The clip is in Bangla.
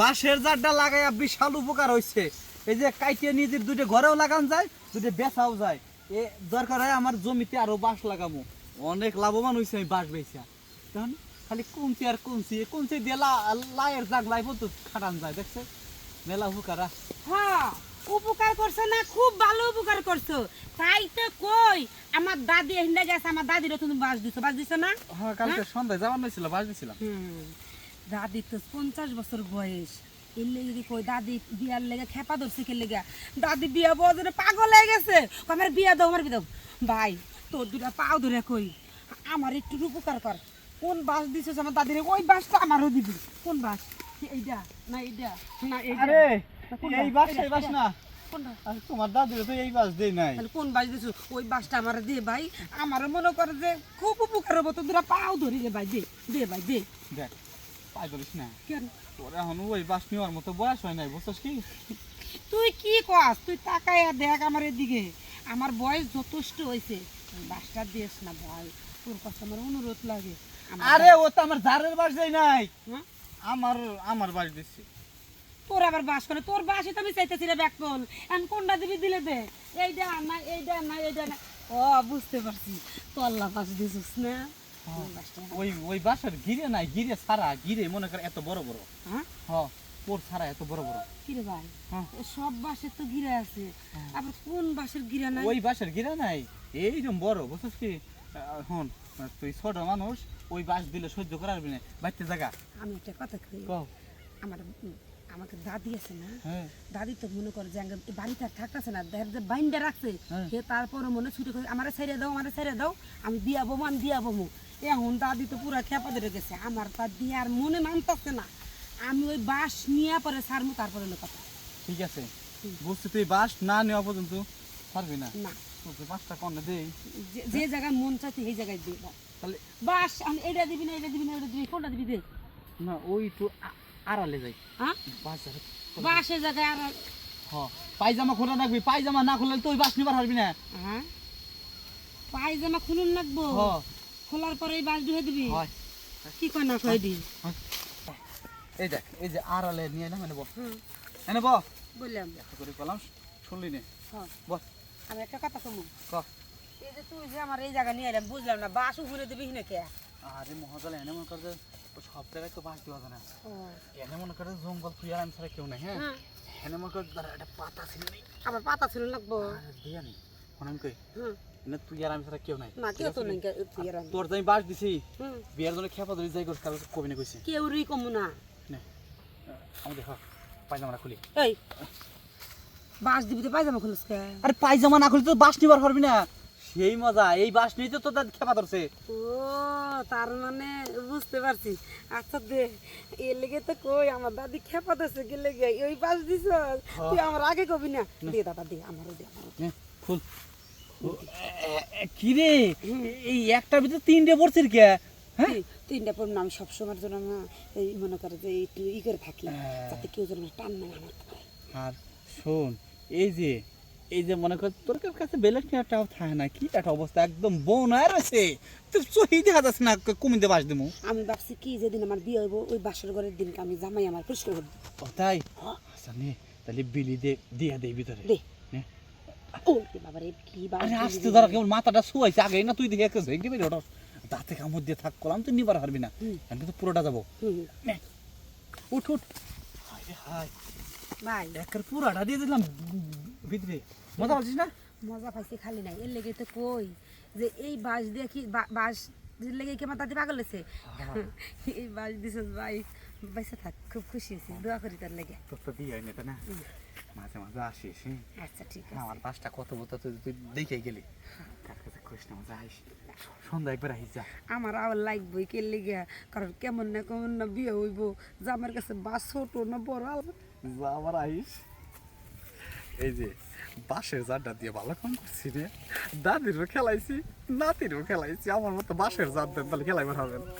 বাঁশের জারটা লাগাইয়া বিশাল উপকার হইছে। এই যে কাইটিয়ে নিজের দুটো ঘরেও লাগান যায় দুটো বেচাও যায়। এ দরকার হয় আমার জমিতে আরও বাঁশ লাগামো। অনেক লাভবান হইছে আমি বাঁশ বেচা। তখন খালি কুঞ্চি আর কুঞ্চি কুঞ্চি দিয়ে লা- লাইয়ের জাগ লাই তো খাটান যায় দেখছে মেলা উপকার। হ্যাঁ উপকার করছ না খুব ভালো উপকার করছ। তাই তো কই আমার দাদি হিন্দা গেছে আমার দাদিরও তুমি বাস দিছো। বাস দিছো না? হ্যাঁ কালকে সন্ধ্যায় যাওয়ার নইছিল বাঁশ দিছিলাম। হুম দাদি তো পঞ্চাশ বছর বয়স। এর লেগে কি কই দাদি বিয়ার লেগে খেপা ধরছে কে লেগে? দাদি বিয়া বজরে পাগল হয়ে গেছে। আমার বিয়া দাও আমার বিয়া দাও। ভাই তোর দুটা পাও ধরে কই আমার একটু উপকার কর। কোন বাস দিছিস আমার দাদির? ওই বাসটা আমারও দিবি। কোন বাস? এইটা না এইটা না এইটা আরে এই? বাস এই বাস। না। তোমার দাদুরে তো এই বাস দেই নাই। কোন বাস দিছো? ওই বাসটা আমার দে ভাই। আমার মনে করে যে খুব উপকার হব। তো দুটা পাও ধরি রে ভাই দে দে ভাই দে। দেখ। পাই ধরিস না। কেন? তোর এখন ওই বাস নেওয়ার মতো বয়স হয় নাই বুঝছিস কি? তুই কি কস? তুই দেখ আমার এদিকে। আমার বয়স যথেষ্ট হয়েছে বাসটা দিস না ভাই। তোর কাছে আমার অনুরোধ লাগে। আরে ও তো আমার জারের বাস দেই নাই। হ্যাঁ? আমার আমার বাস দিচ্ছে তোর আবার বাস করে? তোর বাসে তো আমি চাইতেছি রে ব্যাক এখন কোনটা দিবি দিলে দে। এইটা না এইটা না এইটা না ও বুঝতে পারছি। তল্লা বাস দিছিস না। ওই ওই ওই বাসার গিরে নাই গিরে সারা গিরে মনে কর এত বড় বড়। হ্যাঁ? হ সারা এত বড় বড়। কি ভাই? হ্যাঁ। সব বাসের তো গিরা আছে। হ্যাঁ। আবার কোন বাসের গিরা নাই? ওই বাসার গিরে নাই। এইরকম বড় বুঝছিস কি? হন তুই ছোট মানুষ ওই বাস দিলে সহ্য করার না বাড়তে জায়গা আমি একটা কথা কই? আমার দাদি আছে না হ্যাঁ। দাদি তো মনে করে যে বাড়িতে আর থাকতেছে না দেখ যে বাইন্ডা রাখছে। হ্যাঁ। সে তারপরে মনে ছুটি করে আমারে ছেড়ে দাও আমারে ছেড়ে দাও আমি দিয়া বমু আমি দিয়া বমু। এখন দাদি তো পুরা খেপা ধরে গেছে আমার তার দিয়ে আর মনে মানতেছে না। আমি ওই বাস নিয়ে পরে সারমু তারপরে কথা। ঠিক আছে। বুঝছি তুই বাস না নেওয়া পর্যন্ত পারবি না? না। তোকে কনে দেই? যে- জায়গায় মন তুই সেই জায়গায় দাও তাহলে বাস আমি এটা দিবি না এটা দিবি না এটা দিবি কোনটা দিবি দে না ওই তো আড়ালে যাই। হ্যাঁ? বাস যাবে বাসের জায়গায় হ পায়জামা খোলা রাখবি পায়জামা না খুললে তো ওই বাস নিবার পারবি না। হ্যাঁ? পায়জামা খুলুন লাগবো। হ। খোলার পরে এই বাস ধুয়ে দিবি। হয়। কি কয় না কয় দি এই দেখ এই যে আড়ালে নিয়ে এলাম এনে হুম। এনে বল বললাম। করে বললাম শুনলি নে। হ্যাঁ বল আমি একটা কথা কমু ক। এই যে তুই যে আমার এই জায়গা নিয়ে এলাম বুঝলাম না বাস উপরে দিবি না কে? আরে মহাজাল এনে মনে করে সব জায়গায় তো বাস দেওয়া যায় না। এনে মনে করে জঙ্গল তুই আর আমি ছাড়া কেউ নাই হ্যাঁ? হ্যাঁ। এনে মনে করে একটা পাতা ছিল আবার পাতা ছিল লাগবো। দিয়া নেই আমি কই হুম। তুই আর আমি ছাড়া কেউ নাই। না কেউ তো নেই তুই আর তোর আমি বাস দিছি হুম। জন্য খেপা ধরে যাই করছি কবি না কইছি। কেউ রুই কমু না। নে আমি দেখো পায়জামাটা খুলি। এই বাস দিবি তো পায়জামা খুলিস কে? আরে পায়জামা না খুলি তো বাস নিবার পারবি না। সেই মজা এই বাস নিয়ে তো তোর খেপা ধরছে। ও তার মানে বুঝতে পারছি। আচ্ছা দে এর লেগে তো কই আমার দাদি খেপা দিছে কি লেগে। ওই বাস দিছ? তুই আমার আগে কবি না? দে দাদা দে আমারও দে ফুল কি রে? এই একটার ভিতরে তিনটে পড়ছিস কে? হ্যাঁ? তিন- তিনটা পর আমি সবসময়ের জন্য না এই মনে করে যে একটু ই করে থাকি হ্যাঁ। যাতে কেউ যেন টান না আমার। আর শোন এই যে এই যে মনে কর তোর কাছে বেলেট একটাও থাকে না? কি একটা অবস্থা? একদম বোনায় রয়েছে। তোর চোখে দেখা যাচ্ছে না কমিতে বাস দেবো আমি ভাবছি কি যেদিন আমার বিয়ে হইব ওই বাসর ঘরের দিনকে আমি জামাই আমার পরিষ্কার করব ও তাই? আচ্ছা নে তাহলে বিলি দে দিয়া দে ভিতরে। দে। ও বাবা রে কি বাস আরে আসতে। ধরা কেমন মাথাটা শুয়াইছে। আগে না তুই দেখে একে ঝেঁকে বেরিয়ে ওটা। দাঁতে কামড় দিয়ে থাক করলাম তুই নিবার পারবি না। আমি তো পুরোটা যাব। উঠ উঠ। হায় রে হায়। পুরাটা দিয়ে দিলাম। ভিতরে? মজা পাচ্ছিস না? মজা পাইছি খালি নাই। এর লেগে তো কই যে এই বাস দিয়ে কি বাস লেগে কি আমার দাদি পাগল হয়েছে? এই বাস দিছিস ভাই। থাক খুব খুশি হয়েছি। দোয়া করি তার লেগে। তোর তো বিয়ে হয়নি তো না? মাঝে মাঝে আসিস হ্যাঁ? আচ্ছা ঠিক আছে। আমার পাঁচটা কত বলতো তুই তুই দেখে গেলি। কার কাছে খুশ না মজা আইস। সন্ধ্যা একবার আইস যা। আমার আবার লাগবই কে লেগে। কারণ কেমন না কেমন না বিয়ে হইব। যে আমার কাছে বাস ছোট না বড় যা আবার আইস। এই যে বাঁশের জাড্ডা দিয়ে ভালো কম করছি রে দাদিরও খেলাইছি, নাতিরও খেলাইছি, আমার মতো বাঁশের জাড্ডা তাহলে খেলাইবার হবে না।